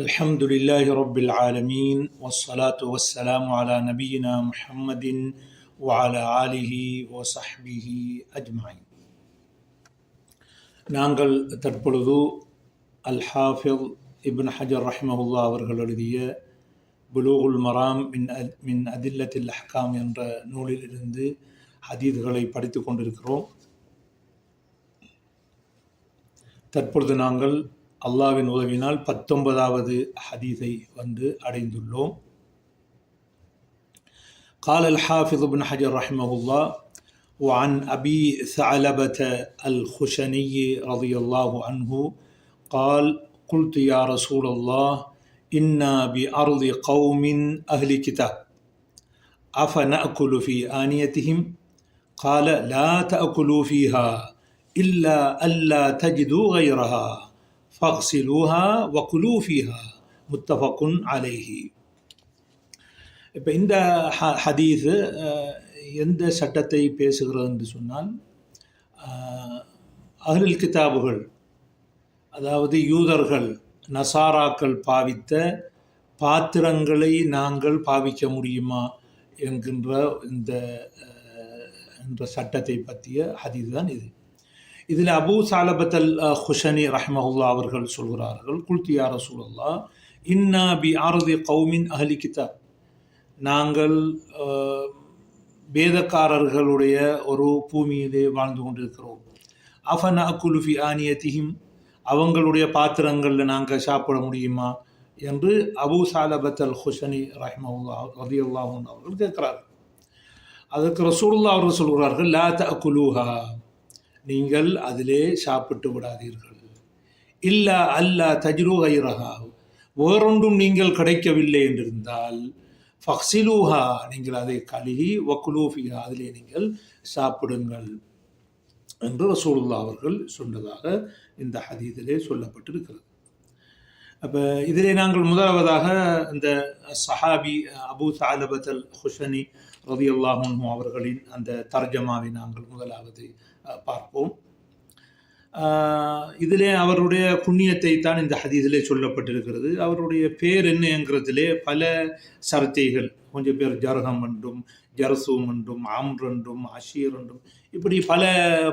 الحمد لله رب العالمين والصلاة والسلام على نبينا محمد وعلى آله وصحبه أجمعين நாங்கள் தற்பொழுது அல் ஹாஃபில் இப்ன் ஹஜர் ரஹ்மஹுல்லா அவர்கள் எழுதிய புலூகுல் மராம் மின் அத் மின் அதில்லத்தில் அஹ்காம் என்ற நூலிலிருந்து ஹதீதுகளை படித்து கொண்டிருக்கிறோம் தற்பொழுது நாங்கள் அல்லாவின் உதவினால் பத்தொன்பதாவது ஹதீஸை வந்து அடைந்துள்ளோம் قال الحافظ بن حجر رحمه الله وعن أبي ثعلبة الخشني رضي الله عنه قال قلت يا رسول الله إنا بأرض قوم أهل كتاب أفنأكل في آنيتهم قال لا تأكلوا فيها إلا ألا تجدوا غيرها ஃபக்சிலூஹா வகுலூஃபிஹா முத்தஃபக்குன் அலைஹி இப்போ இந்த ஹ ஹதீஸு எந்த சட்டத்தை பேசுகிறது என்று சொன்னால் அகலில் கிதாபுகள் அதாவது யூதர்கள் நசாராக்கள் பாவித்த பாத்திரங்களை நாங்கள் பாவிக்க முடியுமா என்கின்ற இந்த என்ற சட்டத்தை பற்றிய ஹதீஸ் தான் இது. இதில் அபு சாலபத் அல் ஹுஷனி ரஹ்மஹுல்லா அவர்கள் சொல்கிறார்கள் குல்தியா ரசூலல்லா இன்னா பி ஆரதி கௌமின் அஹலி கிதாப். நாங்கள் வேதக்காரர்களுடைய ஒரு பூமியிலே வாழ்ந்து கொண்டிருக்கிறோம். அஃபன் அக்குலுஃபி ஆனியத்திஹிம் அவங்களுடைய பாத்திரங்களில் நாங்கள் சாப்பிட முடியுமா? என்று அபு சாலபத் அல் ஹுஷனி ரஹ்மவுல்லா ரதி அவர்கள் கேட்குறார் அதற்கு ரசூல்லா அவர்கள் சொல்கிறார்கள் லா த அக்குலூஹா நீங்கள் அதிலே சாப்பிட்டு விடாதீர்கள். இல்லா அல்லா தஜ்ரு ஐரஹா வேறொன்றும் நீங்கள் கிடைக்கவில்லை என்றிருந்தால் ஃபக்சிலூஹா நீங்கள் அதை கழுகி வக்குலூஃபியா அதிலே நீங்கள் சாப்பிடுங்கள் என்று ரசூலுல்லா அவர்கள் சொன்னதாக இந்த ஹதீதிலே சொல்லப்பட்டிருக்கிறது. அப்போ இதிலே நாங்கள் முதலாவதாக இந்த சஹாபி அபு தாலபத் அல் ஹுஷனி ரதியுல்லா முன்மு அவர்களின் அந்த தர்ஜமாவை நாங்கள் முதலாவது பார்ப்போம். இதிலே அவருடைய புண்ணியத்தை தான் இந்த ஹதீஸிலே சொல்லப்பட்டிருக்கிறது. அவருடைய பேர் என்னங்கிறதுலே பல சர்ச்சைகள். கொஞ்சம் பேர் ஜர்ஹம் என்றும் ஜர்சூம் என்றும் ஆம்ர் என்றும் அஷீர் என்றும் இப்படி பல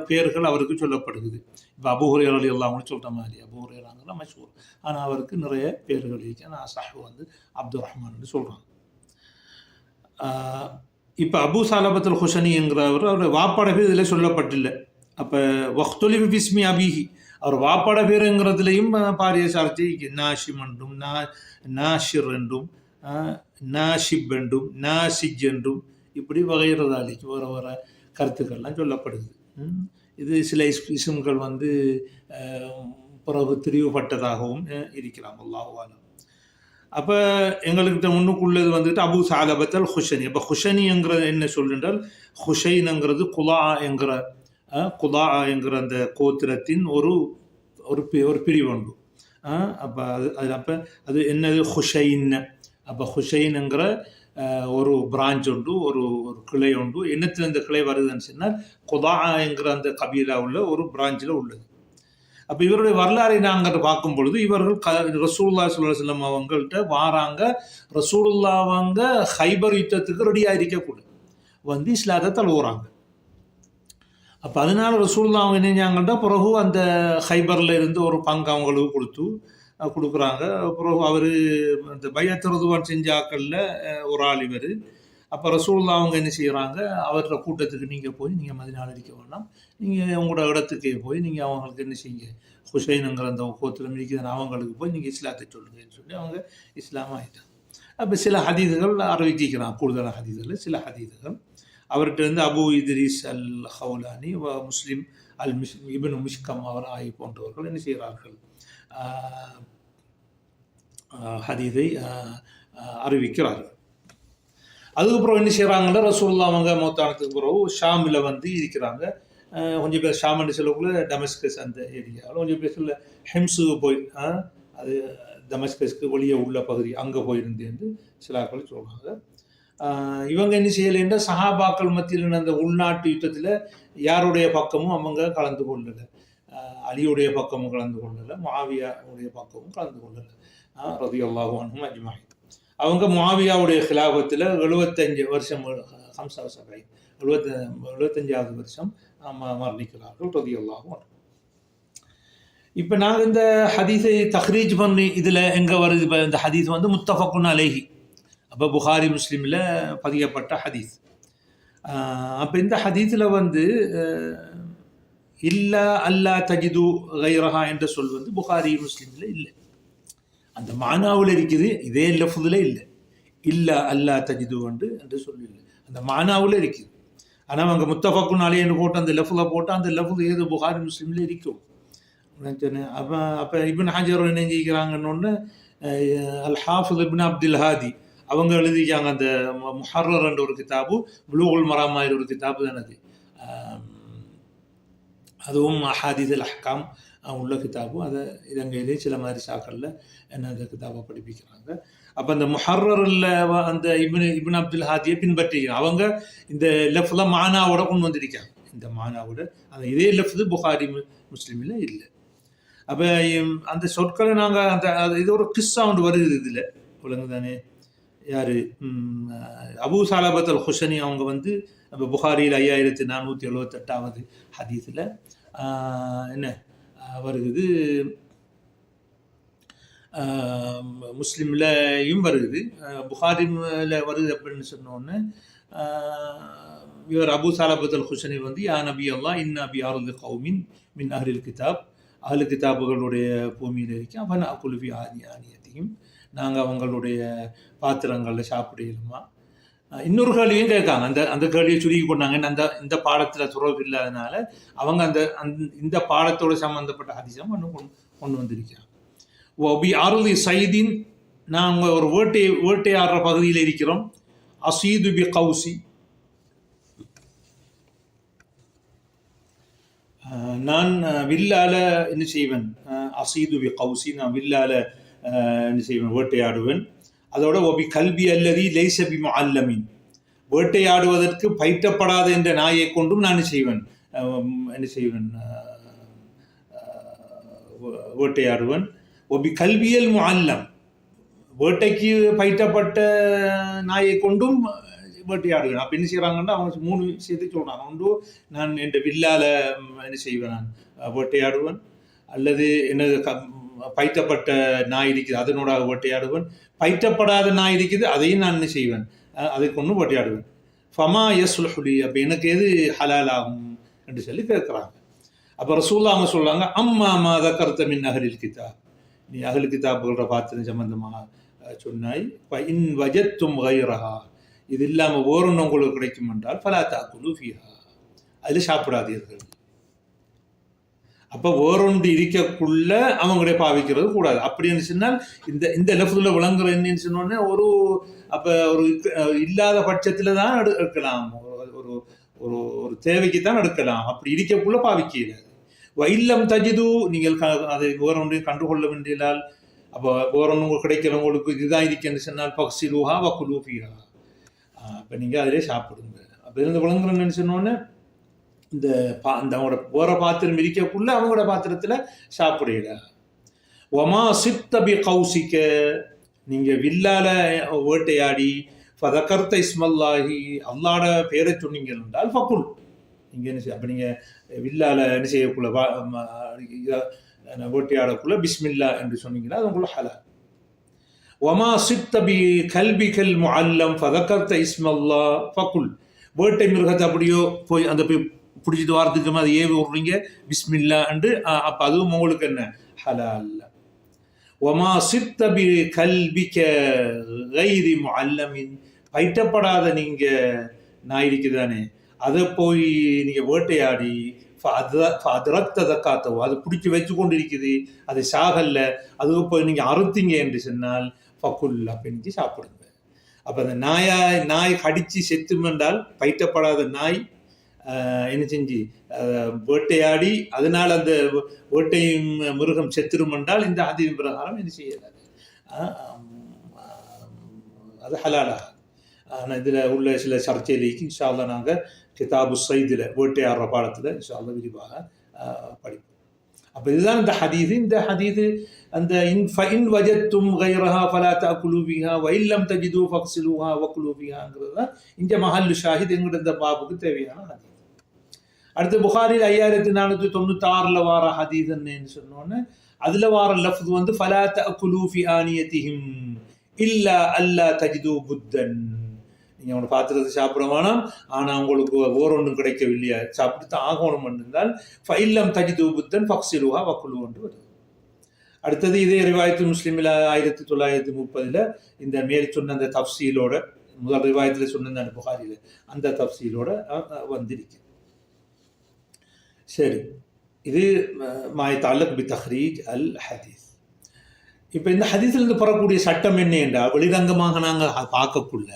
பேர்கள் அவருக்கு சொல்லப்படுகிறது. இப்போ அபுஹுரேர் எல்லாமே சொல்கிற மாதிரி அபுஹுரேராங்கிறத மஷூர் ஆனால் அவருக்கு நிறைய பேர்கள் இருக்கு ஆனால் சஹு வந்து அப்துல் ரஹ்மான் சொல்கிறாங்க இப்போ அபு சாலபத்துல் ஹுசனிங்கிறவர் அவர் வாப்பாட பேர் இதில் சொல்லப்பட்டில்லை. அப்போ வஹ்துலி பிஸ்மி அபிஹி அவர் வாப்பாட பேருங்கிறதுலையும் பாரிய சார்த்தி நாஷிம் என்றும் நா நாஷிர் என்றும் நாஷிப் என்றும் நாசிஜ் என்றும் இப்படி வகைறதாலிக்கு வர வர கருத்துக்கள்லாம் சொல்லப்படுது. இது சில இஸ்ம்கள் வந்து பிறகு திரிவுபட்டதாகவும் இருக்கிறாங்க அல்லாஹுவாலும் அப்போ எங்கள்கிட்ட முன்னுக்குள்ளது வந்துட்டு அபு சாலபத்தல் ஹுஷனி. அப்போ ஹுஷனிங்கிற என்ன சொல்லுன்றால் ஹுஷைனுங்கிறது குலா என்கிற குலா என்கிற அந்த கோத்திரத்தின் ஒரு ஒரு ஒரு பிரிவு உண்டு அப்போ அது அது அப்போ அது என்னது? ஹுஷைன். அப்போ ஹுஷைனுங்கிற ஒரு பிரான்ச் உண்டு ஒரு ஒரு கிளை உண்டு. என்னத்தில் இந்த கிளை வருதுன்னு சொன்னால் குதா என்கிற அந்த கபீலா உள்ள ஒரு பிரான்ச்சில் உள்ளது. அப்போ இவருடைய வரலாறை நாங்கள் பார்க்கும் பொழுது இவர்கள் க ரசூல்லா சுல்லா செல்லம் அவங்கள்ட்ட வாராங்க ரசூலுல்லாவங்க ஹைபர் யுத்தத்துக்கு ரெடியாக இருக்கக்கூடாது வந்து இஸ்லாத்தை தழுவுறாங்க. அப்போ அதனால ரசூல்லா அவங்க என்னஞ்சாங்கள்ட்ட பிறகு அந்த ஹைபரில் இருந்து ஒரு பங்கு அவங்களுக்கு கொடுத்து கொடுக்குறாங்க. பிறகு அவர் அந்த பயத்திருதுவான் செஞ்ச ஆக்களில் ஒரு ஆள் இவர். அப்போ ரசூல்லா அவங்க என்ன செய்கிறாங்க அவர்கிட்ட கூட்டத்துக்கு நீங்கள் போய் நீங்கள் மதினால் அடிக்க வேண்டாம் நீங்கள் உங்களோட இடத்துக்கே போய் நீங்கள் அவங்களுக்கு என்ன செய்யுங்க? ஹுசைனுங்கிற அந்த கோத்தில் மிதிக்கிற அவங்களுக்கு போய் நீங்கள் இஸ்லாத்தை சொல்லுங்கன்னு சொல்லி அவங்க இஸ்லாம் ஆகிட்டாங்க அப்போ சில ஹதீதுகள் அறிவிக்கிறான் கூடுதலான ஹதீதுகள். சில ஹதீதுகள். அவர்கிட்ட இருந்து Abu Idris al Khawlani Muslim al miss ibn முஷ்கம் அவர் ஆகி போன்றவர்கள் என்ன செய்கிறார்கள்? ஹதீதை அறிவிக்கிறார்கள். அதுக்கப்புறம் என்ன செய்கிறாங்கன்னா ரசூல்லா அவங்க மௌத்தானத்துக்கு பிறகு ஷாமில் வந்து இருக்கிறாங்க. கொஞ்சம் பேர் ஷாம் என்று சொல்லக்குள்ள டமஸ்கஸ் அந்த ஏரியாவில் கொஞ்சம் பேர் சொல்ல ஹெம்ஸுக்கு போய் அது டமஸ்கஸ்க்கு வெளியே உள்ள பகுதி அங்கே போயிருந்தேன் சிலாக்கள் சொல்கிறாங்க இவங்க என்ன செய்யலைன்னா சஹாபாக்கள் மத்தியில் அந்த உள்நாட்டு யுத்தத்தில் யாருடைய பக்கமும் அவங்க கலந்து கொள்ளலை. அலியுடைய பக்கமும் கலந்து கொள்ளலை மாவியாவுடைய பக்கமும் கலந்து கொள்ளலை. ரதி அல்லாஹு அன்ஹும் அஜ்மாயின். அவங்க மாவியாவுடைய கிலாபத்தில் எழுபத்தஞ்சு வருஷம் ஹம்சா சபை எழுபத்தஞ்சாவது வருஷம் மரணிக்கிறார்கள் ரதி இப்போ நாங்கள் இந்த ஹதீஸை தஹ்ரீஜ் பண்ணி இதில் எங்கே வருது இப்போ இந்த ஹதீஸ் வந்து முத்தஃபக்குன் அலேஹி. அப்போ புகாரி முஸ்லீமில் பதியப்பட்ட ஹதீஸ். அப்போ இந்த ஹதீஸில் வந்து இல்லா அல்லா தஜிது கைரஹா என்ற சொல் வந்து புகாரி முஸ்லீமில் இல்லை. அந்த மானாவில் இருக்குது இதே லஃபுதில் இல்லை. இல்லை அல்லா தஜிது உண்டு என்று சொல் அந்த மானாவில் இருக்குது. ஆனால் அவங்க முத்தஃபக்குன் போட்டு அந்த லஃபுல போட்டு அந்த லஃபுல் ஏது புகாரி முஸ்லீமில் இருக்கும். சொன்னேன் அப்போ அப்போ இபின் ஹாஜர் என்ன செஞ்சுக்கிறாங்கன்னு al Hafiz ibn Abdul Hadi அவங்க எழுதிக்காங்க அந்த மு- முஹர்ரர் என்ற ஒரு கிதாபு புலூகுல் மராமாயிர மாதிரி ஒரு கிதாபு தான் அது அதுவும் அஹாதிஸ் அல் அஹ்காம். உள்ள கிதாபும் அதை இலங்கையிலே சில மாதிரி சாக்களில் என்ன அந்த கிதாபை படிப்பிக்கிறாங்க. அப்போ அந்த முஹர்ரில் அந்த இபின் இபின் அப்துல் ஹாதியை பின்பற்றிக்கிறாங்க அவங்க இந்த லெஃப்ல மானாவோட கொண்டு வந்திருக்காங்க. இந்த மானாவோட அந்த இதே லெஃப்து புகாரி முஸ்லீமில் இல்லை. அப்போ அந்த சொற்களை நாங்கள் அந்த அது இது ஒரு கிஸ்ஸா ஒன்று வருது இதில். ஒழுங்கு தானே? யார்? அபு சாலபத் அல் ஹுசனி அவங்க வந்து நம்ம புகாரியில் ஐயாயிரத்தி நானூற்றி எழுபத்தெட்டாவது ஹதீஸில் என்ன? வருகுது முஸ்லீம்லையும் வருகுது புகாரில் வருது அப்படின்னு சொன்னோன்னு இவர் அபு சாலபத் அல் ஹுசனி வந்து யா நபி அல்லா இன் நபி ஆருல் கௌமின் மின் அஹ்லில் கிதாப். அஹ்லு கிதாபுகளுடைய பூமியில் இருக்கேன். அவன் அக்குலுபி ஆதி ஆனியத்தையும் நாங்கள் அவங்களுடைய பாத்திரங்களில் சாப்பிடலுமா? இன்னொரு கேள்வியும் கேட்காங்க. அந்த அந்த கேள்வியை சுருக்கி கொண்டாங்கன்னு அந்த இந்த பாடத்தில் துறவு இல்லாதனால அவங்க அந்த அந்த இந்த பாடத்தோடு சம்மந்தப்பட்ட அதிசயம் ஒன்று கொண்டு கொண்டு வந்திருக்காங்க ஒபி அருளி சைதின் நாங்கள் ஒரு வேட்டை வேட்டையாடுற பகுதியில் இருக்கிறோம். அசீது பி கௌசி. நான் வில்லால் வில்லால என்ன செய்வேன்? அசீது பி கௌசி நான் வில்லால என்ன செய்வேன்? வேட்டையாடுவேன். அதோட ஒபி கல்வி அல்லதி லைசபி அல்லமின் வேட்டையாடுவதற்கு பயிற்றப்படாத என்ற நாயை கொண்டும் நான் செய்வேன்? என்ன செய்வேன்? வேட்டையாடுவன். ஒபி கல்வியல் அல்லம் வேட்டைக்கு பயிற்றப்பட்ட நாயை கொண்டும் வேட்டையாடுவேன். அப்போ என்ன செய்கிறாங்கன்னா அவங்க மூணு விஷயத்தை சொல்கிறாங்க ஒன்று நான் என் வில்லால் என்ன செய்வேன் நான்? வேட்டையாடுவன் வேட்டையாடுவேன். அல்லது எனது க பயிற்றப்பட்ட நாய் இருக்குது அதனோட வேட்டையாடுவேன் பயிற்றப்படாத நாய் இருக்குது அதையும் நான் என்ன செய்வேன்? அதுக்கு அதை கொண்டு வேட்டையாடுவேன் ஃபமா எஸ் சுல்ஹுலி அப்போ எனக்கு எது ஹலால் ஆகும் என்று சொல்லி கேட்குறாங்க. அப்போ ரசூல்லா அவங்க சொல்றாங்க அம்மா மா கருத்த மின் அகலில் கிதாப். நீ அகல் கிதாபுகள பாத்திரம் சம்மந்தமாக சொன்னாய் இன் வஜத்தும் கைரஹா. இது இல்லாமல் ஓரொன்று உங்களுக்கு கிடைக்கும் என்றால் ஃபலா தாக்குலு ஃபீஹா. அதில் சாப்பிடாதீர்கள். அப்போ வேறொன்று இருக்கக்குள்ள அவங்களுடைய பாவிக்கிறது கூடாது. அப்படின்னு சொன்னால் இந்த இந்த லெஃப்டில் விளங்குற என்னன்னு சொன்னோடனே ஒரு அப்போ ஒரு இல்லாத பட்சத்தில் தான் எடு எடுக்கலாம். ஒரு ஒரு ஒரு ஒரு தேவைக்கு தான் எடுக்கலாம். அப்படி இருக்கக்குள்ள பாவிக்கிறது வைல்லம் தஜிது நீங்கள் க- அதை வேறொன்றையும் கண்டுகொள்ள வேண்டியதால் அப்போ வேறொன்று கிடைக்கிறவங்களுக்கு இதுதான் இருக்குன்னு சொன்னால் பக்சிலுஹா வக்குலூஃபியா அப்போ நீங்கள் அதிலே சாப்பிடுங்க. அப்போ இருந்து விளங்குறேன்னு சொன்னோன்னே இந்த பா இந்த அவங்களோட போகிற பாத்திரம் இருக்கக்குள்ள அவங்களோட பாத்திரத்தில் சாப்பிடல ஒமா சித்தபி கௌசிக்க. நீங்கள் வில்லால வேட்டையாடி ஃபதக்கர்த்த இஸ்மல்லாஹி அல்லாட பேரை சொன்னீங்க என்றால் ஃபக்குல் நீங்கள் என்ன செய்ய அப்போ நீங்கள் வில்லால என்ன செய்யக்குள்ள வா- வேட்டையாடக்குள்ள பிஸ்மில்லா என்று சொன்னீங்கன்னா அது உங்களுக்கு ஹலால். ஒமா சித்தபி கல்வி கல் அல்லம் ஃபதக்கர்த்த இஸ்மல்லா ஃபக்குல் வேட்டை மிருகத்தை அப்படியோ போய் அந்த போய் பிடிச்சிட்டு வாரத்துக்கு அதை ஏவி விடுறீங்க. பிஸ்மில்லான்னு அப்போ அதுவும் உங்களுக்கு என்ன? ஹலால். ஒமா சித்தபி கல்விக்க கைரி அல்லமின் பயிட்டப்படாத நீங்கள் நாய் தானே அதை போய் நீங்கள் வேட்டையாடி அதிரத்ததை காத்தவோ அது பிடிச்சி வச்சு கொண்டு இருக்குது அது சாகல்ல அது போய் நீங்கள் அறுத்தீங்க என்று சொன்னால் ஃபக்குல் அப்படின்னு சாப்பிடுங்க. அப்போ அந்த நாயா நாய் கடித்து செத்தும் என்றால் பயிட்டப்படாத நாய் என்ன செஞ்சு வேட்டையாடி அதனால் அந்த வேட்டையும் மிருகம் செத்துரும் என்றால் இந்த அதின் பிரகாரம் என்ன செய்யலாது அது ஹலாலாக ஆனால் இதில் உள்ள சில சர்ச்சையிலேக்கு இன்ஷால்லா நாங்கள் கிதாபு சைதில் வேட்டையாடுற பாடத்தில் இன்ஷால்லா விரிவாக படிப்போம். அப்போ இதுதான் இந்த ஹதீது இந்த ஹதீது அந்த இன் ஃபைன் வஜத்தும் கைரஹா ஃபலாத்தா குலூபிஹா வைல்லம் தஜிது ஃபக்சிலுஹா வக்குலுபிஹாங்கிறது தான் இந்த மஹல்லு ஷாஹித் எங்கிட்ட இந்த பாபுக்கு தேவையான ஹதீது அடுத்து புகாரில் ஐயாயிரத்தி நானூற்றி தொண்ணூற்றி ஆறில் வார ஹதீதன்னு சொன்னோன்னு சொன்னோன்னே அதில் வார லஃப்து வந்து ஃபலா குலூஃபி ஆனியத்திஹிம் இல்லா அல்லா தஜிது புத்தன். நீங்கள் அவனை பாத்திரத்தை சாப்பிட வேணாம். ஆனால் உங்களுக்கு ஓரொன்றும் கிடைக்கவில்லையா? சாப்பிட்டு ஆகணும் என்றால் ஃபைல்லம் தஜிது புத்தன் ஃபக்சிலுஹா வக்குலு என்று வருது அடுத்தது இதே ரிவாயத்து முஸ்லீமில் ஆயிரத்தி தொள்ளாயிரத்தி முப்பதில் இந்த மேல் சொன்ன அந்த தப்சீலோட முதல் ரிவாயத்தில் சொன்ன அந்த புகாரியில் அந்த தப்சீலோட வந்திருக்கு. சரி. இது மாய் தாலக் பி தஹ்ரீஜ் அல் ஹதீஸ். இப்போ இந்த ஹதீஸ்லேருந்து பெறக்கூடிய சட்டம் என்ன என்றால் வெளிரங்கமாக நாங்கள் பார்க்கக்குள்ள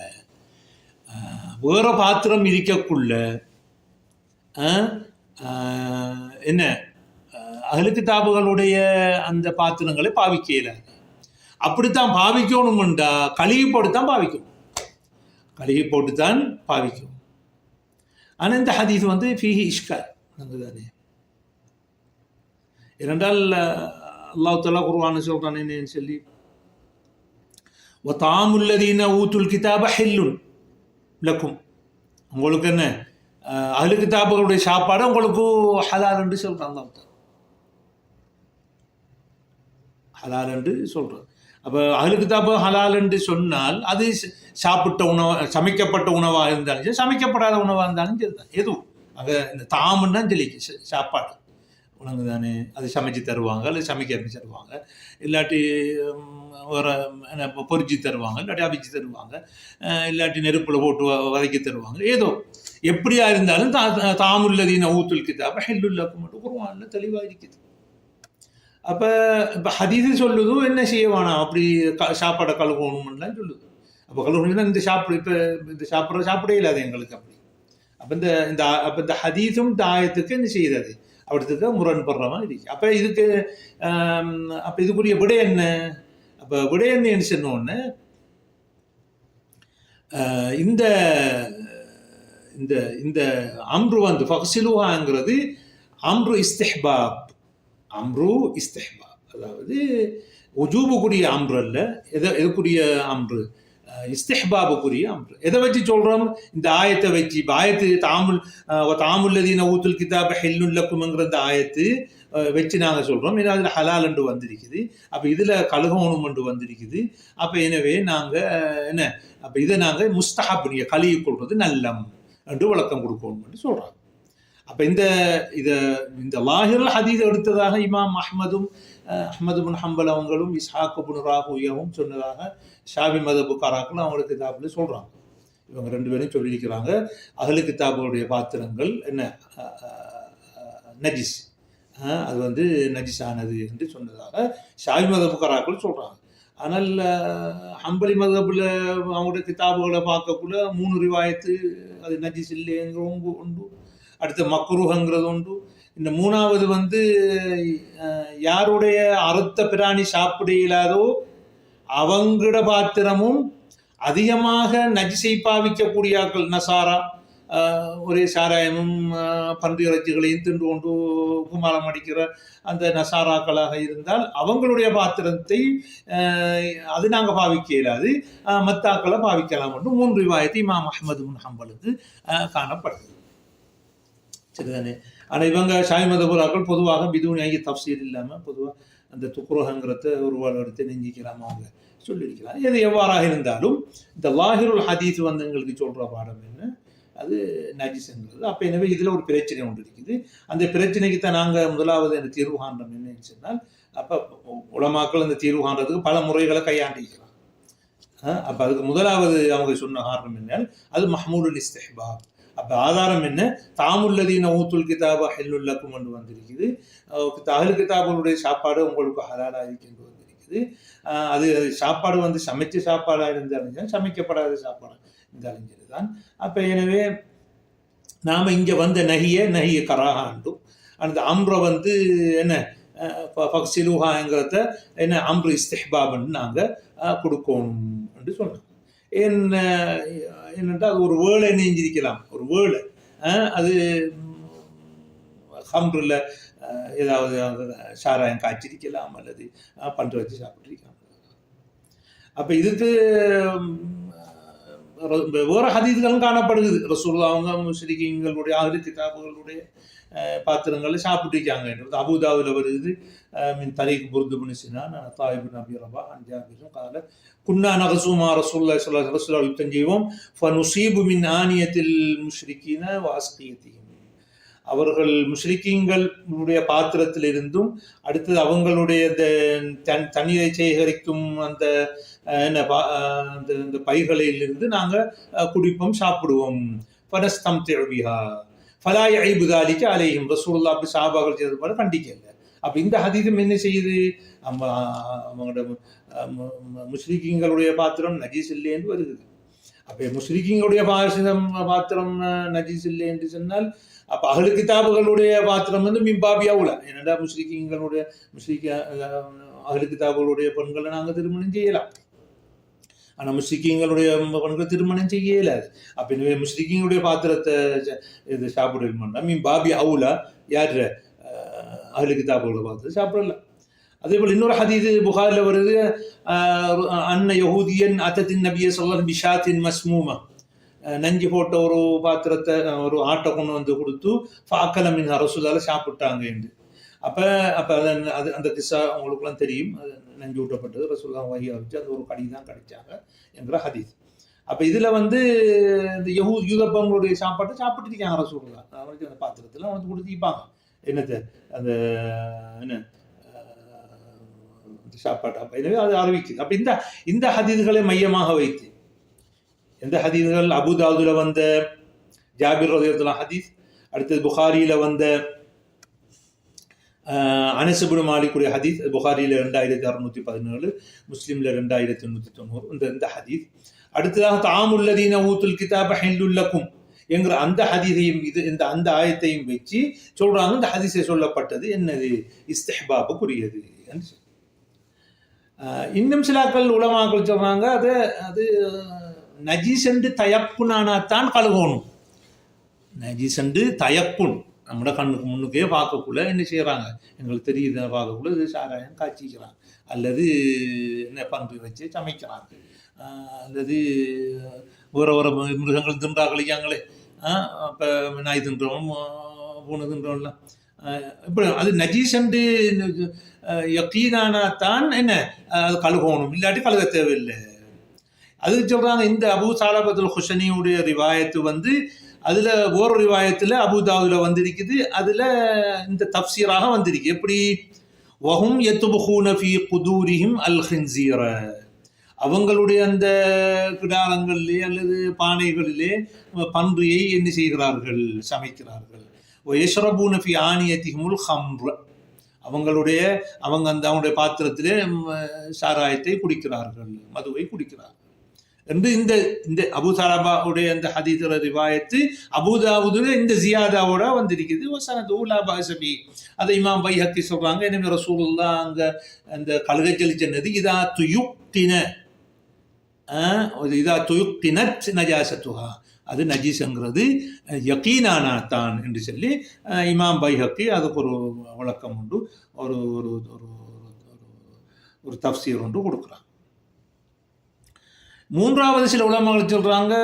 வேறு பாத்திரம் இருக்கக்குள்ள என்ன அகலுக்கிதாபுகளுடைய அந்த பாத்திரங்களை பாவிக்க இயலாது. அப்படித்தான் பாவிக்கணும்டா கழுகி போட்டுத்தான் பாவிக்கணும் கழுகி போட்டுத்தான் பாவிக்கும். ஆனால் இந்த ஹதீஸ் வந்து ஃபீஹி இஷ்கார். தானே இரண்டால் அல்லாஹ் தலா குர்வான சொல்றான் என்னன்னு சொல்லி ஒத்தாமுல்லதீன ஊத்துல் கிதாப ஹெல்லுன் லக்கும். உங்களுக்கு என்ன? அஹ், அஹ்லு கிதாபுகளுடைய சாப்பாடு உங்களுக்கு ஹலால் என்று சொல்றான் அல்லாஹ் ஹலால் என்று சொல்றான். அப்போ அஹ்லு கிதாபு ஹலால் என்று சொன்னால் அது சாப்பிட்ட உணவு சமைக்கப்பட்ட உணவாக இருந்தாலும் சரி சமைக்கப்படாத உணவாக இருந்தாலும் சரி தான் எதுவும் அங்கே இந்த தாமுன்னா சொல்லிக்கு சாப்பாடு. உணவு தானே அது சமைச்சு தருவாங்க அல்லது சமைக்க அனுப்பி தருவாங்க. இல்லாட்டி ஒரு என்ன, தருவாங்க இல்லாட்டி அவிச்சு தருவாங்க. இல்லாட்டி நெருப்பில் போட்டு வ- வதக்கி தருவாங்க. ஏதோ எப்படியா இருந்தாலும் தா தாமுல்லதீன ஊத்துல் கிதாப ஹெல்லுல்லாக்கு மட்டும் குருவானில் தெளிவாக இருக்குது. அப்போ இப்போ ஹதீது சொல்லுதும் என்ன செய்ய வேணாம் அப்படி க சாப்பாடை கழுகணும்லாம் சொல்லுது. அப்போ கழுகணும்னா இந்த சாப்பிட இப்போ இந்த சாப்பிட்ற சாப்பிடவே இல்லாத எங்களுக்கு அப்படி. அப்போ இந்த இந்த அப்போ இந்த ஹதீஸும் இந்த என்ன செய்யுது அவர்த்துக்கு முரண்படுற மாதிரி இருக்கு. அப்போ இதுக்கு அப்போ இதுக்குரிய விடை என்ன? அப்போ விடை என்னன்னு சொன்னோடனே இந்த இந்த இந்த அம்ரு வந்து ஃபக்சிலுவாங்கிறது அம்ரு இஸ்தெஹ்பாப். அம்ரு இஸ்தெஹ்பாப். அதாவது உஜூபுக்குரிய அம்ரு அல்ல எதை எதுக்குரிய அம்ரு? இஸ்திஹ்பாபுக்குரிய அம்ரு. எதை வச்சு சொல்கிறோம் இந்த ஆயத்தை வச்சு. இப்போ ஆயத்து தாமுல் தாமுல்லதீன ஊத்துல் கிதாப் ஹெல்லுல்லக்கும்ங்கிற இந்த ஆயத்து வச்சு நாங்கள் சொல்கிறோம் ஏன்னா அதில் ஹலால் என்று வந்திருக்குது. அப்போ இதில் கழுகோணம் என்று வந்திருக்குது. அப்போ எனவே நாங்கள் என்ன? அப்போ இதை நாங்கள் முஸ்தஹப் நீங்கள் கழுவி கொள்வது நல்லம் என்று விளக்கம் கொடுக்கணும் என்று சொல்கிறாங்க அப்போ இந்த இதை இந்த லாஹிரல் ஹதீஸ் எடுத்ததாக இமாம் அஹ்மதும் அஹமது பின் ஹம்பல் அவங்களும் இஸ்ஹாக்கு பின் ராகுயாவும் சொன்னதாக ஷாபி மத புக்காராக்களும் அவங்களுக்கு கிதாபில் சொல்கிறாங்க இவங்க ரெண்டு பேரும் சொல்லியிருக்கிறாங்க. அகலு கிதாபுடைய பாத்திரங்கள் என்ன? நஜிஸ். அது வந்து நஜிஸானது என்று சொன்னதாக ஷாபி மத புக்காராக்கள் சொல்கிறாங்க ஆனால் ஹம்பலி மதபில் அவங்களுடைய கிதாபுகளை பார்க்கக்குள்ள மூணு ரிவாயத்து அது நஜிஸ் இல்லைங்கிறவங்க உண்டு. அடுத்து மக்ரூஹங்கிறது உண்டு. இந்த மூணாவது வந்து யாருடைய அறுத்த பிராணி சாப்பிட இயலாதோ அவங்களோட பாத்திரமும் அதிகமாக நஜிசை பாவிக்கக்கூடிய ஆக்கள் நசாரா ஒரே சாராயமும் பன்றி இறைச்சிகளையும் தின்று கொண்டு குமாரம் அடிக்கிற அந்த நசாராக்களாக இருந்தால் அவங்களுடைய பாத்திரத்தை அது நாங்கள் பாவிக்க இயலாது. மத்தாக்களை பாவிக்கலாம் என்று மூன்று விவாயத்தை இமாம் அஹமது முன் ஹம்பலுக்கு அஹ், காணப்படுது சரிதானே? ஆனால் இவங்க சாய்மத மதபுராக்கள் பொதுவாக பிதுனி தப்சீர் இல்லாமல் பொதுவாக அந்த துக்குரோகங்கிறத ஒரு எடுத்து நெஞ்சிக்கிறாம அவங்க சொல்லியிருக்கிறாங்க. எது எவ்வாறாக இருந்தாலும் இந்த லாஹிருல் ஹதீஸ் வந்து எங்களுக்கு சொல்கிற பாடம் என்ன? அது நஜிஸ்ங்கிறது அப்போ எனவே இதில் ஒரு பிரச்சனை ஒன்று இருக்குது. அந்த பிரச்சனைக்கு தான் நாங்கள் முதலாவது அந்த தீர்வு காண்றோம் என்னன்னு சொன்னால் அப்போ உலமாக்கள் அந்த தீர்வு காண்றதுக்கு பல முறைகளை கையாண்டிருக்கிறாங்க. அப்போ அதுக்கு முதலாவது அவங்க சொன்ன காரணம் என்ன அது மஹமூடுல் இஸ்திஹ்பாப். அப்போ ஆதாரம் என்ன? தாமுல்லதீன ஊத்துல் கிதாபா ஹெல்லுல்லக்கும் என்று வந்திருக்குது. அஹல் கிதாபனுடைய சாப்பாடு உங்களுக்கு ஹலாலா இருக்கின்ற வந்திருக்குது. அது சாப்பாடு வந்து சமைச்ச சாப்பாடாக இருந்தாலும் சமைக்கப்படாத சாப்பாடு இருந்தாலும் சரிதான். அப்போ எனவே நாம் இங்கே வந்த நகிய நகிய கராகாண்டும் அந்த அம்ரை வந்து என்ன? ஃபக்சிலுஹாங்கிறத என்ன? அம்ரு இஸ்திஹ்பாப்னு நாங்கள் கொடுக்கணும் என்று சொன்னோம். என்ன என்னென்றால் அது ஒரு வேலை நெஞ்சிருக்கலாம் ஒரு வேலை அது ஹம்ரில் ஏதாவது சாராயம் காய்ச்சிருக்கலாம் அல்லது அஹ், வச்சு சாப்பிட்ருக்கலாம் அப்போ இதுக்கு வேறு ஹதீதுகளும் காணப்படுகிறது. ரசூல்லா அவங்க முஸ்லிம்களுடைய ஆறு கிதாபுகளுடைய பாத்திரங்களை சாப்பிட்டுருக்காங்கன்றது அபுதாவில் வருது மின் தரீக் புர்து பின் சினான் தாயிபு நபி ரபா அஞ்சாபிரும் கால குன்னா நகசுமா ரசூல்லா சொல்லா ரசூல்லா யுத்தம் செய்வோம் ஃபனுசீபு மின் ஆனியத்தில் முஷ்ரிக்கீன வாஸ்கியத்தையும் அவர்கள் முஷ்ரிக்கீங்களுடைய பாத்திரத்திலிருந்தும் அடுத்தது அவங்களுடைய தன் தண்ணீரை சேகரிக்கும் அந்த என்ன பா- அந்த இந்த பைகளிலிருந்து நாங்கள் குடிப்போம் சாப்பிடுவோம் பனஸ்தம் தேவிஹா ஃபலாய் ஐபுதாலிக்கு அலையும் ரசூல்லா அப்படி சாபாக்கள் செய்தது போல கண்டிக்கல அப்போ இந்த ஹதீதும் என்ன செய்யுது நம்ம அவங்களோட அஹ், பாத்திரம் நஜீஸ் இல்லை வருகிறது அப்போ முஸ்லிக்கீங்களுடைய பாசிதம் பாத்திரம் நஜீஸ் இல்லை என்று சொன்னால் அப்போ அகலு கிதாபுகளுடைய பாத்திரம் வந்து மிம்பாபியாவுல என்னடா முஸ்லிக்கீங்களுடைய முஸ்லிக்க அகலு கிதாபுகளுடைய பெண்களை நாங்கள் திருமணம் செய்யலாம் ஆனால் முஸ்லிக்கீங்களுடைய பணங்களை திருமணம் செய்யலை. இயலாது அப்போ எனவே முஸ்லிக்கீங்களுடைய பாத்திரத்தை இது சாப்பிடணும்னா மீன் பாபி அவுலா யார் அகலு கிதாபுகளை பார்த்து சாப்பிடல. அதே போல் இன்னொரு ஹதீது புகாரில் வருது ஆஹ், அன்ன யஹூதியன் அத்தத்தின் நபிய சொல்ல பிஷாத்தின் மஸ்மூமா. நஞ்சு போட்ட ஒரு பாத்திரத்தை ஒரு ஆட்டை கொண்டு வந்து கொடுத்து ஃபாக்கலமின் அரசுதால சாப்பிட்டாங்க என்று. அப்போ அப்போ அது அந்த திசா அவங்களுக்குலாம் தெரியும். அது நஞ்சு ஊட்டப்பட்டது. ரசூல்லா வகையை வச்சு அது ஒரு கடி தான் கிடைச்சாங்க என்ற ஹதீஸ். அப்போ இதில் வந்து இந்த யஹூ யூதப்பங்களுடைய சாப்பாட்டை சாப்பிட்டுருக்காங்க ரசூல்லா அவனுக்கு அந்த பாத்திரத்தில் வந்து கொடுத்துப்பாங்க என்னத்தை அந்த என்ன? சாப்பாடு அப்போ எனவே அது அறிவிக்குது. அப்போ இந்த இந்த ஹதீதுகளை மையமாக வைத்து எந்த ஹதீதுகள் அபுதாதுல வந்த ஜாபிர் ஹதீஸ் அடுத்தது புகாரியில் வந்த அனசுபுடு மாலிக்குடைய ஹதீஸ் புகாரியில் ரெண்டாயிரத்தி அறுநூத்தி பதினேழு முஸ்லீமில் ரெண்டாயிரத்தி எண்ணூற்றி தொண்ணூறு. இந்த இந்த ஹதீஸ். அடுத்ததாக தாமுல்லதீன ஊத்துல் கிதாப ஹெல்லுல்லக்கும் என்கிற அந்த ஹதீஸையும் இது இந்த அந்த ஆயத்தையும் வச்சு சொல்றாங்க. இந்த ஹதீஸை சொல்லப்பட்டது என்னது? இஸ்தஹபாபுக்குரியது இன்னும் சிலாக்கள் உலமாக்கள் சொல்றாங்க அது அது நஜீசண்டு தயப்புனானாத்தான் கழுகணும். நஜீசண்டு தயப்புன் நம்மட கண்ணுக்கு முன்னுக்கே பார்க்கக்குள்ள என்ன செய்கிறாங்க எங்களுக்கு தெரியுது பார்க்கக்குள்ள? இது சாராயம் காய்ச்சிக்கிறாங்க. அல்லது என்ன பன்றி வச்சு சமைக்கிறாங்க. அல்லது வேற வேற மிருகங்கள் தின்றார்கள் ஐயாங்களே இப்போ நாய் தின்றோம் பூனை தின்றோம்லாம் இப்படி அது நஜீசண்டு யக்கீனானா தான் என்ன? அது கழுகணும். இல்லாட்டி கழுக தேவையில்லை. அதுக்கு சொல்கிறாங்க இந்த அபு சாலபத்துல் ஹுசனியுடைய ரிவாயத்து வந்து அதில் ஓர் ரிவாயத்தில் அபுதாவில் வந்திருக்குது. அதில் இந்த தப்சீராக வந்திருக்கு. எப்படி? வஹும் யத்துபுஹூன குதூரிஹிம் அல் ஹின்சீர அவங்களுடைய அந்த கிடாரங்களிலே அல்லது பானைகளிலே பன்றியை என்ன செய்கிறார்கள்? சமைக்கிறார்கள். யஷ்ரபூன ஃபி ஆனியத்திஹிமுல் ஹம்ர. அவங்களுடைய அவங்க அந்த அவங்களுடைய பாத்திரத்திலே சாராயத்தை குடிக்கிறார்கள். மதுவை குடிக்கிறார்கள் என்று இந்த இந்த அபுதாலபாவுடைய அந்த ஹதீதுல ரிவாயத்து அபுதாவுதுல இந்த ஜியாதாவோட வந்திருக்குது வசனது ஊலா பாசபி அதை இமாம் பைஹக்கி சொல்றாங்க எனவே ரசூல்லா அங்க அந்த கழுகை சொன்னது இதா துயுக்தின இதா துயுக்தினத் நஜாசத்துஹா அது நஜீஸ்ங்கிறது யக்கீனானா தான் என்று சொல்லி இமாம் பைஹக்கி அதுக்கு ஒரு வழக்கம் உண்டு ஒரு ஒரு ஒரு ஒரு- ஒரு தப்சீர் ஒன்று கொடுக்குறாங்க மூன்றாவது சில உலகங்கள் சொல்றாங்க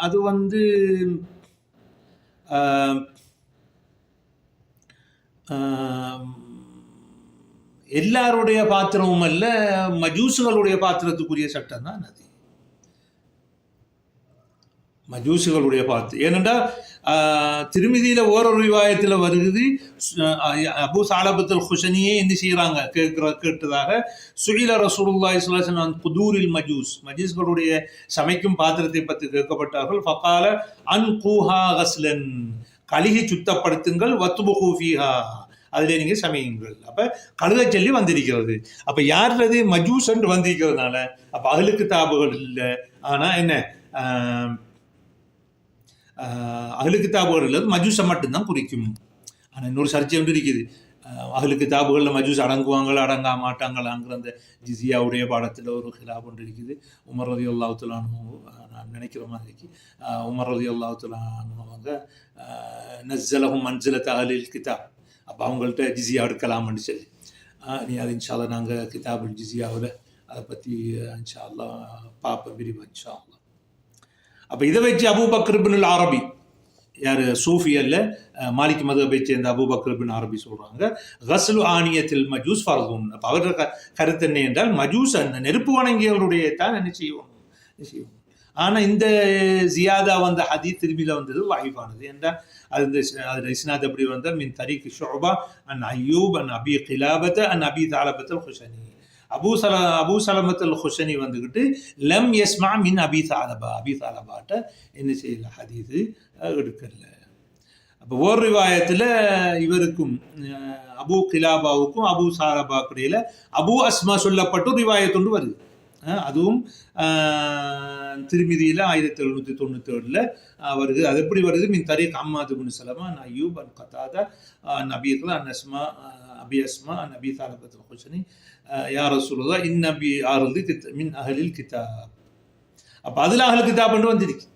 அது வந்து ஆஹ், ஆஹ், எல்லாருடைய பாத்திரமும் அல்ல மஜூசுகளுடைய பாத்திரத்துக்குரிய சட்டம் தான் அது. மஜூசிகளுடைய பார்த்து. ஏனென்றால் திருமதியில் ஓரொரு விவாயத்தில் வருகிறது அபு சாலபத்தில் ஹுசனியே என்ன செய்கிறாங்க கேட்கிற கேட்டதாக சுயில ரசூலுல்லா இஸ்லாசன் அந்த புதூரில் மஜூஸ் மஜூஸ்களுடைய சமைக்கும் பாத்திரத்தை பற்றி கேட்கப்பட்டார்கள். ஃபக்கால அன் கூஹா ஹஸ்லன் கழுகி சுத்தப்படுத்துங்கள் வத்துபுஹு ஃபீஹா. அதில் நீங்கள் சமையுங்கள். அப்போ கழுத சொல்லி வந்திருக்கிறது. அப்போ யாருறது மஜூஸ் என்று வந்திருக்கிறதுனால அப்போ அகலுக்கு தாபுகள் இல்லை. ஆனால் என்ன அகலு ஆஹ், மஜூஸை மட்டும்தான் குறிக்கும். ஆனால் இன்னொரு சர்ச்சை ஒன்று இருக்குது. அகலு கிதாபுகளில் மஜூஸ் அடங்குவாங்களா அடங்கா மாட்டாங்களாங்கிற அந்த ஜிசியாவுடைய பாடத்தில் ஒரு ஹிலாப் ஒன்று இருக்குது. உமர் ரதி அல்லாத்துலானு நான் நினைக்கிற மாதிரிக்கு உமர் ரதி அல்லாத்துலானு அவங்க நஸ்ஸலஹும் மன்சிலத் அகலில் கிதாப். அப்போ அவங்கள்ட்ட ஜிஸியா எடுக்கலாம்னு சொல்லி. நீ அது இன்ஷால்லா நாங்கள் கிதாபுல் ஜிஸியாவில் அதை பற்றி இன்ஷால்லா பார்ப்போம் விரிவாக இன்ஷால்லா அப்போ இதை வச்சு அபூபக்ரிபின் அரபி யார் சூஃபியல்ல அல்ல மாலிக் மதுவை சேர்ந்த அபூபக்ரிபின் அரபி சொல்கிறாங்க கஸ்லு ஆனியத்தில் மஜூஸ் ஃபர்துன். அப்போ அவரோட க கருத்து என்ன என்றால் மஜூஸ் அந்த நெருப்பு வணங்கியவருடைய தான் என்ன செய்வோம் செய்வோம் ஆனால் இந்த ஜியாதா வந்த ஹதி திரும்பியில் வந்தது வாய்ப்பானது என்றால் அது இந்த அதில் இஸ்னாத் எப்படி வந்தால் மின் தரி ஷோபா அன் அய்யூப் அன் அபி கிலாபத் அன் அபி தாலபத்தல் ஹுசனி அபூ சல சலமத்தல் ஹுசனி வந்துக்கிட்டு லம் எஸ்மா மின் அபி தாலபா அபி தாலபாட்ட என்ன செய்யல? ஹதீது எடுக்கல. அப்போ ஓர் ரிவாயத்தில் இவருக்கும் அபு கிலாபாவுக்கும் அபு சாலபாவுக்கு இடையில அபூ அஸ்மா சொல்லப்பட்டு ரிவாயத்துண்டு வருது. அதுவும் திருமிதியில் ஆயிரத்தி எழுநூற்றி தொண்ணூற்றி ஏழில் வருது. அது எப்படி வருது? மின் தரீக் அம்மாது பின் சலமா அன் அய்யூப் அன் கத்தாதா அன் அபீக்லா அன் அஸ்மா அபி அஸ்மா அன் அபி தாலபத் ஹுசனி யார் சொல்லுதா இன்னபி ஆறுதி கித் மின் அகலில் கிதாப். அப்போ அதில் அகல் கிதாப்னு வந்திருக்கு.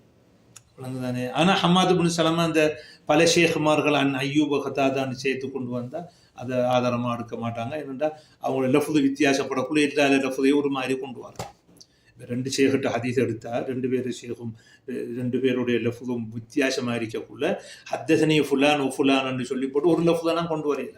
தானே ஆனால் ஹம்மாது பின் சலமா அந்த பல ஷேഖ்மார்கள் அன் ஐயூப கதாதான்னு சேர்த்து கொண்டு வந்தால் அதை ஆதாரமாக எடுக்க மாட்டாங்க. ஏனென்றால் அவங்களோட லஃபுது வித்தியாசப்படக்குள்ள எல்லா லஃபுதையும் ஒரு மாதிரி கொண்டு வராங்க. ரெண்டு ஷேகிட்ட ஹதீஸ் எடுத்தா ரெண்டு பேர் ஷேகும் ரெண்டு பேருடைய லஃபுதும் வித்தியாசமாக இருக்கக்குள்ள ஹத்தசனி ஃபுலான் ஃபுலான்னு சொல்லி போட்டு ஒரு லஃபுதானா கொண்டு வரையில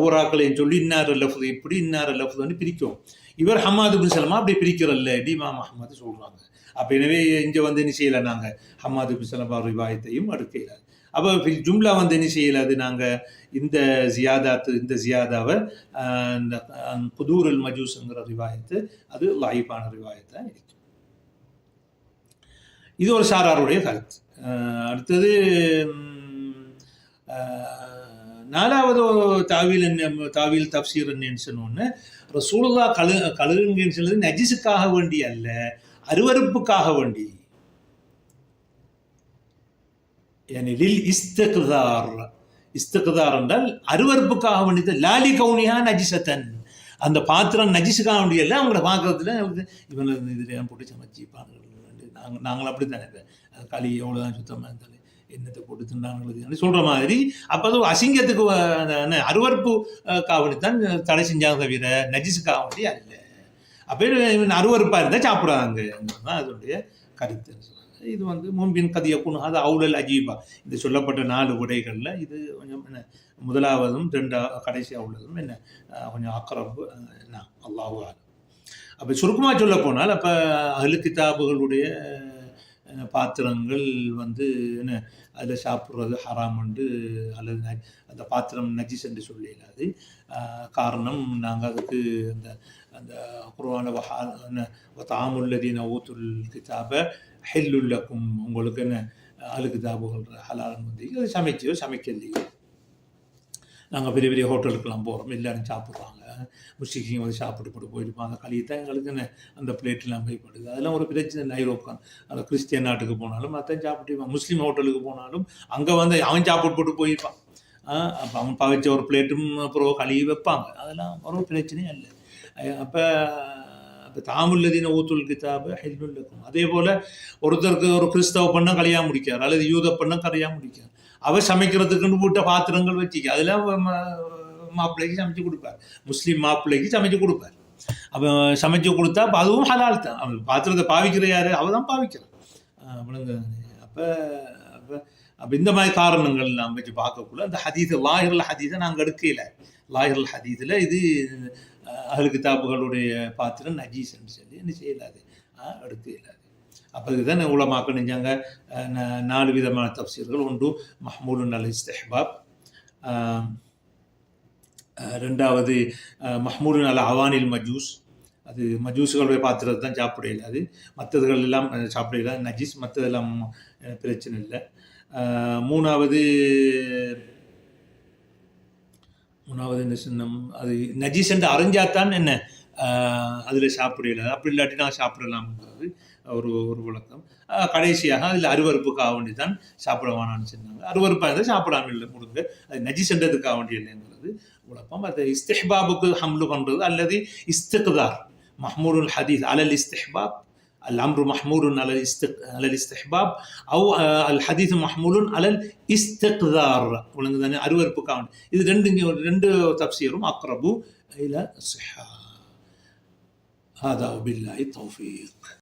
ஊராக்களையும் சொல்லி இன்னார் லஃபுது இப்படி இன்னார் லஃபுதுன்னு பிரிக்கும். இவர் ஹமாது பின் சலமா அப்படி பிரிக்கிறல்ல இமாம் அஹமது சொல்கிறாங்க அப்போ எனவே இங்கே வந்து என்ன செய்யலை நாங்கள் ஹமாது பின் சலமா ரிவாயத்தையும் அடுக்கையில அப்போ ஜும்லா வந்து என்ன செய்யலை? அது நாங்கள் இந்த ஜியாதாத்து இந்த ஜியாதாவை இந்த அஹ், மஜூஸ்ங்கிற ரிவாயத்து அது லாயிப்பான ரிவாயத்தான் இருக்கு. இது ஒரு சாராருடைய கருத்து. அடுத்தது நாலாவது தாவில் என்ன தாவில் தப்சீர் என்னன்னு சொன்னோன்னு ரசூலுல்லா கழு கழுகுங்கன்னு சொன்னது நஜிஸுக்காக வேண்டி அல்ல அருவறுப்புக்காக வேண்டி எனில் இஸ்தகுதார் இஸ்தகுதார் என்றால் அருவறுப்புக்காக வேண்டியது லாலி கவுனியா நஜிசத்தன் அந்த பாத்திரம் நஜிசுக்காக வேண்டியதில்லை அவங்கள பார்க்கறதுல இவங்க இதுலேயே போட்டு சமைச்சு பாருங்கள் நாங்கள் நாங்கள் அப்படி தானே களி எவ்வளோ சுத்தமாக இருந்தாலும் என்னத்தை போட்டு தின்னாங்களுக்கு சொல்கிற மாதிரி அப்போ அது அசிங்கத்துக்கு வ- என்ன, அருவருப்பு தான் தடை செஞ்சாங்க தவிர நஜிசு வேண்டி அல்ல. அப்போ இவன் அருவருப்பாக இருந்தால் சாப்பிடாங்க தான் அதனுடைய கருத்து இது வந்து முன்பின் கதியக்குன் அது அவுலல் அஜீபா. இது சொல்லப்பட்ட நாலு உடைகளில் இது கொஞ்சம் என்ன முதலாவதும் ரெண்டா கடைசியாக உள்ளதும் என்ன கொஞ்சம் அக்கரப்பு என்ன அல்லாஹு அப்போ சுருக்கமாக சொல்ல போனால் அப்போ அஹ்லு கிதாபுகளுடைய பாத்திரங்கள் வந்து என்ன அதில் சாப்பிட்றது ஹராம்ண்டு அல்லது ந- அந்த பாத்திரம் நஜிஸ் என்று சொல்லிடாது காரணம் நாங்கள் அதுக்கு அந்த அந்த குர்ஆன தாமுல்லதீன ஊத்துல் கிதாபை ஹெல்லுல்லக்கும் உங்களுக்கு என்ன அழு கிதாபுகள் ஹலாலன் வந்து அது சமைச்சியோ சமைக்கலையோ. நாங்கள் பெரிய பெரிய ஹோட்டலுக்கெல்லாம் போகிறோம் எல்லோரும் சாப்பிட்றாங்க முஸ்லிக்கிங்க வந்து சாப்பிட்டு போட்டு போயிருப்பாங்க. களி தான் எங்களுக்கு என்ன அந்த பிளேட்லாம் பயப்படுது அதெல்லாம் ஒரு பிரச்சனை இல்லை. ஐரோப்பா அந்த கிறிஸ்டியன் நாட்டுக்கு போனாலும் மற்ற சாப்பிட்டு முஸ்லீம் ஹோட்டலுக்கு போனாலும் அங்கே வந்து அவன் சாப்பிட்டு போட்டு போயிருப்பான். அப்போ அவன் பவைச்ச ஒரு பிளேட்டும் அப்புறம் களி வைப்பாங்க. அதெல்லாம் ஒரு பிரச்சனையும் இல்லை. அப்போ இப்போ தாமுல்லதீன ஊத்துல் கிதாபு ஹெல்லுல்லக்கும் அதே போல் ஒருத்தருக்கு ஒரு கிறிஸ்தவ பண்ணால் கல்யாண முடிக்கார் அல்லது யூத பண்ணால் கல்யாண முடிக்கார் அவர் சமைக்கிறதுக்குன்னு போட்ட பாத்திரங்கள் வச்சுக்க அதில் மாப்பிள்ளைக்கு சமைச்சு கொடுப்பார் முஸ்லீம் மாப்பிள்ளைக்கு சமைச்சு கொடுப்பார் அப்போ சமைச்சு கொடுத்தா அதுவும் ஹலால் தான் அவன் பாத்திரத்தை பாவிக்கிற யார் அவள் தான் பாவிக்கிறான் அப்போ அப்போ அப்போ இந்த மாதிரி காரணங்கள் நாம் வச்சு பார்க்கக்குள்ள அந்த ஹதீத லாஹிரல் ஹதீஸை நாங்கள் எடுக்கல லாஹிரல் ஹதீஸில் இது அகல் கிதாபுகளுடைய பாத்திரம் நஜீஸ்ன்னு சொல்லி என்ன செய்யலாது அஹ், எடுக்க இயலாது அப்போ இதுதான் உலமாக்கள் நெஞ்சாங்க? நாலு விதமான தப்சீர்கள். ஒன்று மஹ்மூலுன் அல் இஸ்திஹ்பாப். ரெண்டாவது அஹ், அல் அவானில் மஜூஸ். அது மஜூஸுகளுடைய பாத்திரத்தை தான் சாப்பிட இல்லாது மற்றதுகள் எல்லாம் அஹ், சாப்பிட நஜீஸ். மற்றதெல்லாம் பிரச்சனை இல்லை. மூணாவது மூணாவது என்ன சொன்னோம்? அது நஜீஸ் என்று அறிஞ்சாத்தான் என்ன அதில் சாப்பிடல அப்படி இல்லாட்டி நான் சாப்பிடலாம்ங்கிறது. ஒரு ஒரு விளக்கம். கடைசியாக அதில் அருவறுப்புக்காக வேண்டி தான் சாப்பிட சொன்னாங்க. அருவறுப்பாக இருந்தால் சாப்பிடாமல் இல்லை முடிஞ்சு அது நஜி சென்றதுக்காக வேண்டி இல்லைங்கிறது குழப்பம் அது இஸ்திஹ்பாபுக்கு ஹம்லு பண்ணுறது அல்லது இஸ்திக்தார் மஹ்மூருல் ஹதீஸ் அலல் இஸ்தெஹ்பாப் அல் அம்ரு மஹமூருன் محمول على الاستق... على الاستحباب أو ஹதீஸ் محمول அலல் الاستقذار ولنك ذاني أروير بكاون إذا رند رند تفسيرهم أقرب إلى الصحة هذا وبالله التوفيق